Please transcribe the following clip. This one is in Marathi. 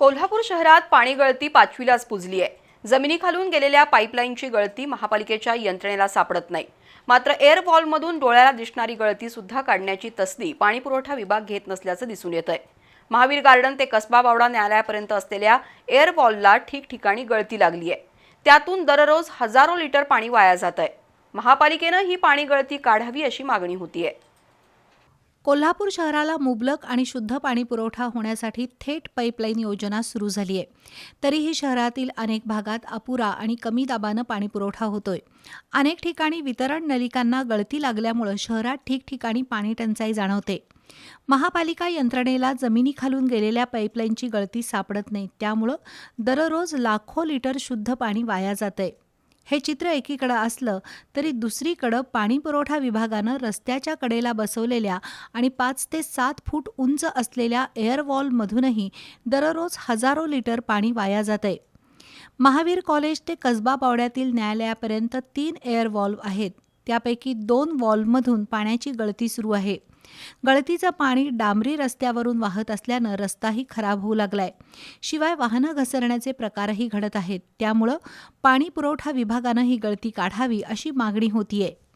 कोल्हापूर शहरात पाणी गळती पाचवीलाच पुजली आहे. जमिनीखालून गेलेल्या पाईपलाईनची गळती महापालिकेच्या यंत्रणेला सापडत नाही. मात्र एअर वॉलमधून डोळ्याला दिसणारी गळती सुद्धा काढण्याची तसदी पाणीपुरवठा विभाग घेत नसल्याचं दिसून येत आहे महावीर गार्डन ते कसबा बावडा न्यायालयापर्यंत असलेल्या एअर वॉलला ठिकठिकाणी गळती लागली आहे. त्यातून दररोज हजारो लिटर पाणी वाया जात आहे महापालिकेनं ही पाणी गळती काढावी अशी मागणी होती आहे कोल्हापूर शहराला मुबलक आणि शुद्ध पाणी पुरवठा होण्यासाठी थेट पाईपलाईन योजना सुरू झाली आहे. तरीही शहरातील अनेक भागात अपुरा आणि कमी दाबानं पाणी पुरवठा होतोय. अनेक ठिकाणी वितरण नलिकांना गळती लागल्यामुळं शहरात ठिकठिकाणी पाणी टंचाई जाणवते. महापालिका यंत्रणेला जमिनीखालून गेलेल्या पाईपलाईनची गळती सापडत नाही. त्यामुळं दररोज लाखो लिटर शुद्ध पाणी वाया जातंय. हे चित्र एकीकडं असलं तरी दुसरीकडं पाणी पुरवठा विभागानं रस्त्याच्या कडेला बसवलेल्या आणि पाच ते सात फूट उंच असलेल्या एअरवॉलमधूनही दररोज हजारो लिटर पाणी वाया जातंय. महावीर कॉलेज ते कसबा पावड्यातील न्यायालयापर्यंत तीन एअर वॉल्व आहेत. त्यापैकी दोन वॉल्वमधून पाण्याची गळती सुरू आहे. गळतीचं पाणी डांबरी रस्त्यावरून वाहत असल्यानं रस्ताही खराब होऊ लागलाय. शिवाय वाहनं घसरण्याचे प्रकारही घडत आहेत. त्यामुळं पाणी पुरवठा विभागानं ही गळती काढावी अशी मागणी होतीये.